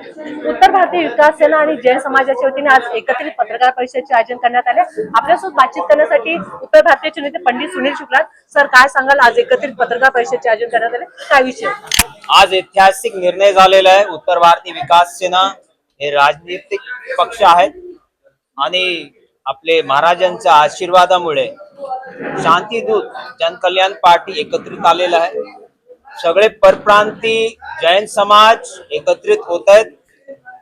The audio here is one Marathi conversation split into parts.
उत्तर भारतीय विकास सेना आणि जैन समाजाच्या वतीने आज एकत्रित पत्रकार परिषदेचे आयोजन करण्यात आले. आपल्यासोबत बातचीत करण्यासाठी उत्तर भारतीयचे नेते पंडित सुनील शुक्ला. सर काय सांगाल? आज एकत्रित पत्रकार परिषदेचे आयोजन करण्यात आले. काय विषय? आज ऐतिहासिक निर्णय झालेला आहे. उत्तर भारतीय विकास सेना हे राजनीतिक पक्ष आहेत आणि आपले महाराजांच्या आशीर्वादामुळे शांतीदूत जनकल्याण पार्टी एकत्रित आलेला आहे. सगळे परप्रांती जैन समाज एकत्रित होत आहेत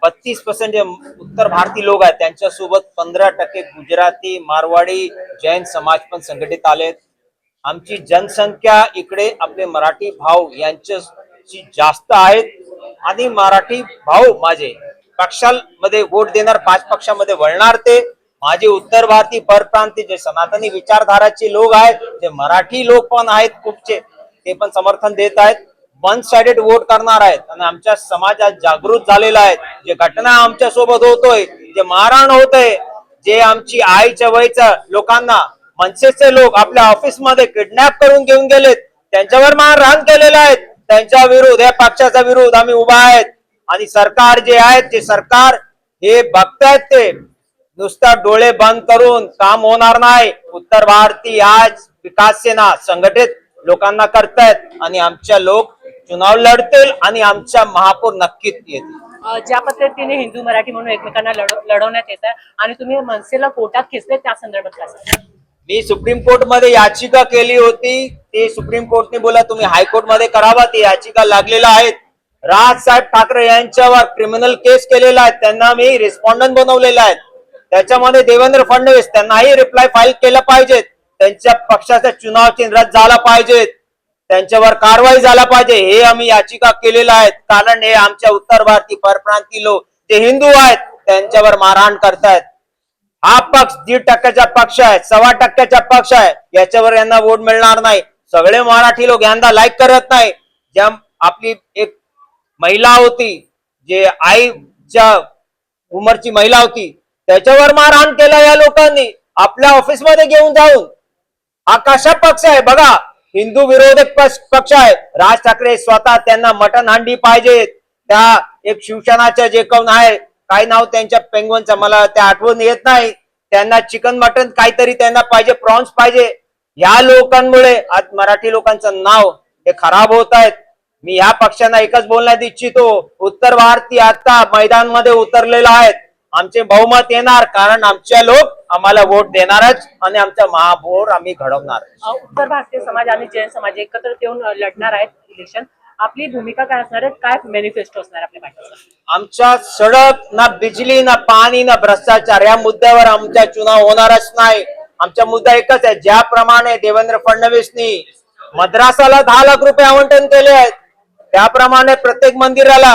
बत्तीस पर्सेंट जे उत्तर भारतीय लोक आहेत त्यांच्यासोबत पंधरा टक्के गुजराती मारवाडी जैन समाज पण संघटित आलेत. आमची जनसंख्या इकडे आपले मराठी भाऊ यांच्याशी जास्त आहेत. आणि मराठी भाऊ माझे पक्षांमध्ये वोट देणार पाच पक्षामध्ये वळणार ते. माझे उत्तर भारतीय परप्रांती जे सनातनी विचारधाराचे लोक आहेत जे मराठी लोक पण आहेत खूपचे. ते पण समर्थन देत आहेत. वन साइडेड वोट करणार आहेत. आणि आमच्या समाजात जागृत झालेला आहे जे घटना आमच्यासोबत होतोय जे मारहाण होतंय जे आमची आईच्या वयच्या लोकांना मनसेचे लोक आपल्या ऑफिसमध्ये किडनॅप करून घेऊन गेलेत. त्यांच्यावर मारहाण केलेलं आहेत त्यांच्या विरोध या पक्षाचा विरोध आम्ही उभा आहेत. आणि सरकार जे आहेत ते सरकार हे बघतायत ते नुसता डोळे बंद करून काम होणार नाही. उत्तर भारतीय आज विकास सेना संघटित लोकांना करतायत आणि आमच्या लोक चुनाव लढतील आणि आमच्या महापौर नक्कीच येतील. ज्या पद्धतीने हिंदू मराठी म्हणून एकमेकांना लढ- लढवण्यात येत आहे आणि तुम्ही मनसेला कोर्टात खेचले त्या संदर्भात काय? मी सुप्रीम कोर्टमध्ये याचिका केली होती. ते सुप्रीम कोर्टने बोला तुम्ही हायकोर्टमध्ये करावा ती याचिका लागलेल्या आहेत. राज साहेब ठाकरे यांच्यावर क्रिमिनल केस केलेला आहे. त्यांना मी रिस्पॉन्डंट बनवलेला आहे. त्याच्यामध्ये देवेंद्र फडणवीस त्यांनाही रिप्लाय फाईल केलं पाहिजे त्यांच्या पक्षाचा चुनाव केंद्रात झाला पाहिजे. त्यांच्यावर कारवाई झाला पाहिजे. हे आम्ही याचिका केलेल्या आहेत. कारण हे आमच्या उत्तर भारतीय परप्रांती लोक जे हिंदू आहेत त्यांच्यावर मारहाण करतायत. हा पक्ष दीड टक्क्याचा पक्ष आहे सव्वा टक्क्याचा पक्ष आहे. याच्यावर यांना वोट मिळणार नाही. सगळे मराठी लोक यांना लाईक करत नाही. ज्या आपली एक महिला होती जे आईच्या उमरची महिला होती त्याच्यावर मारहाण केलं या लोकांनी. आपल्या ऑफिसमध्ये घेऊन जाऊन. हा कशा पक्ष आहे. बघा हिंदू विरोधक पक्ष आहे. राज ठाकरे स्वतः त्यांना मटन हांडी पाहिजे. त्या एक शिवसेनाच्या जे कोण आहे काय नाव त्यांच्या पेंगवनचं मला त्या आठवण येत नाही. त्यांना चिकन मटन काहीतरी त्यांना पाहिजे प्रॉन्स पाहिजे. या लोकांमुळे आज मराठी लोकांचं नाव हे खराब होत आहेत. मी या पक्षांना एकच बोलण्यात इच्छितो. उत्तर भारतीय आता मैदानमध्ये उतरलेला आहेत. आमचे बहुमत येणार कारण आमच्या लोक आम्हाला वोट देणारच आणि आमचा महापौर आम्ही घडवणार. उत्तर भारतीय समाज आणि जैन समाज एकत्र येऊन लढणार आहेत इलेक्शन आपली भूमिका काय असणार आहे? काय मॅनिफेस्टो असणार आपल्या पाठीचा आमच्या सडक ना बिजली ना पाणी ना भ्रष्टाचार या मुद्द्यावर आमचा चुनाव होणारच नाही. आमचा मुद्दा एकच आहे ज्याप्रमाणे देवेंद्र फडणवीसनी मद्रासाला दहा लाख रुपये आवंटन केले आहेत त्याप्रमाणे प्रत्येक मंदिराला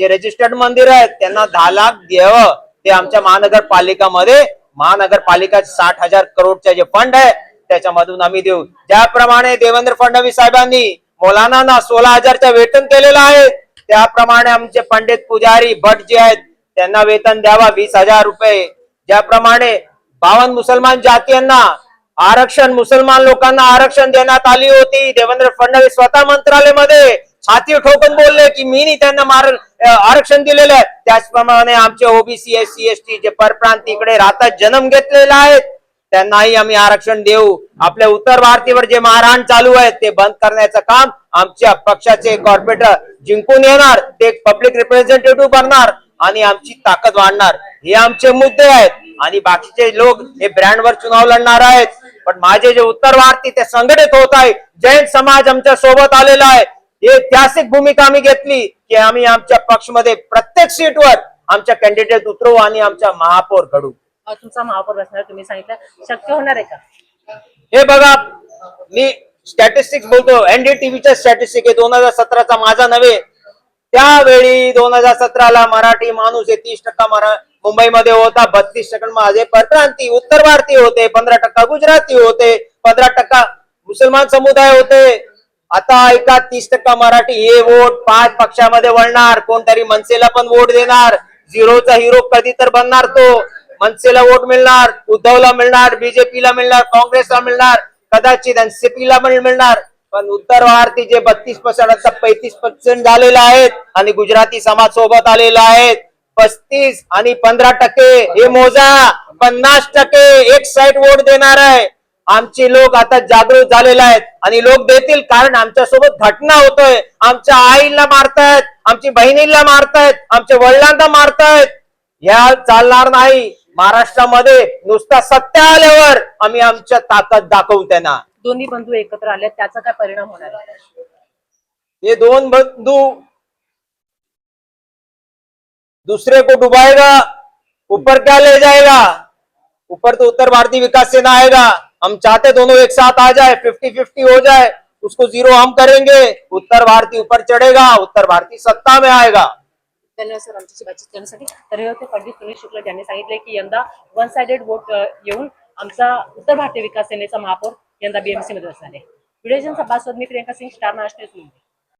जे रजिस्टर्ड मंदिर आहेत त्यांना दहा लाख द्यावं ते आमच्या महानगरपालिकामध्ये महानगरपालिका साठ हजार करोडचा जे फंड आहे त्याच्यामधून आम्ही देऊ. ज्याप्रमाणे देवेंद्र फडणवीस साहेबांनी मौलाना सोळा हजारचं वेतन केलेलं आहे त्याप्रमाणे आमचे पंडित पुजारी भट जे आहेत त्यांना वेतन द्यावा वीस हजार रुपये. ज्याप्रमाणे बावन मुसलमान जातीयांना आरक्षण मुसलमान लोकांना आरक्षण देण्यात आली होती देवेंद्र फडणवीस स्वतः मंत्रालयामध्ये छाती ठोकून बोलले की मी त्यांना मार आरक्षण दिलेलं आहे. त्याचप्रमाणे आमचे OBC S C S T जे परप्रांत इकडे राहतात जन्म घेतलेला आहेत त्यांनाही आम्ही आरक्षण देऊ. आपल्या उत्तर भारतीवर जे मारहाण चालू आहे ते बंद करण्याचं काम आमच्या पक्षाचे कॉर्पोरेटर जिंकून येणार ते पब्लिक रिप्रेझेंटेटिव्ह बनणार आणि आमची ताकद वाढणार. हे आमचे मुद्दे आहेत. आणि बाकीचे लोक हे ब्रँडवर चुनाव लढणार आहेत. पण माझे जे उत्तर भारती ते संघटित होत आहे. जैन समाज आमच्यासोबत आलेला आहे. ऐतिहासिक भूमिका आम्ही घेतली. की आम्ही आमच्या पक्षमध्ये प्रत्येक सीटवर आमच्या कॅन्डिडेट उतरवू आणि आमच्या महापौर घडू तुमचा महापौर बसणार तुम्ही सांगितलं. शक्य होणार आहे का? हे बघा मी स्टॅटिस्टिक्स बोलतो. एनडीटीव्हीच्या स्टॅटिस्टिक आहे दोन हजार सतराचा माझा नव्हे. त्यावेळी दोन हजार सतराला मराठी माणूस हे तीस टक्का मरा मुंबईमध्ये होता बत्तीस टक्का. माझे परप्रांती उत्तर भारतीय होते पंधरा टक्का गुजराती होते पंधरा टक्का मुसलमान समुदाय होते. आता ऐका तीस टक्का मराठी हे वोट पाच पक्षामध्ये वळणार. कोणतरी मनसेला पण वोट देणार. झिरोचा हिरो कधी तर बनणार तो. मनसेला वोट मिळणार उद्धवला मिळणार बीजेपीला मिळणार काँग्रेसला मिळणार कदाचित एनसीपीला पण मिळणार. पण उत्तर भारती जे बत्तीस पर्सेंट आता पैतीस पर्सेंट झालेले आहेत आणि गुजराती समाज सोबत आलेला आहेत पस्तीस आणि पंधरा टक्के हे मोजा. पन्नास टक्के एक साइड वोट देणार आहे. आमचे लोक आता जागृत झालेले आहेत. आणि लोक देतील कारण आमच्यासोबत घटना होतोय. आमच्या आईला मारतायत आमची बहिणीला मारतायत आमच्या वडिलांना मारतायत. या चालणार नाही. महाराष्ट्रामध्ये नुसता सत्य आल्यावर आम्ही आमच्या ताकद दाखवू त्यांना. दोन्ही बंधू एकत्र आले त्याचा काय परिणाम होणार ये दोन बंधु दूसरे को? डुबाएगा ऊपर क्या ले जाएगा? ऊपर तो उत्तर भारतीय विकास सेना आएगा। हम चाहते दोनों एक साथ आ जाए फिफ्टी फिफ्टी हो जाए उसको जीरो हम करेंगे। उत्तर भारतीय ऊपर चढ़ेगा उत्तर भारतीय सत्ता में आएगा। धन्यवाद सर आमच्याशी बातचीत करण्यासाठी. तर हे होते पंडित सुनील शुक्ल ज्यांनी सांगितले की यंदा वन साइडेड वोट येऊन आमचा उत्तर भारतीय विकास सेनेचा महापौर यंदा बीएमसी मध्ये असणार आहे. व्हिडिओ सभासद मी प्रियंका सिंग स्टार महाराष्ट्र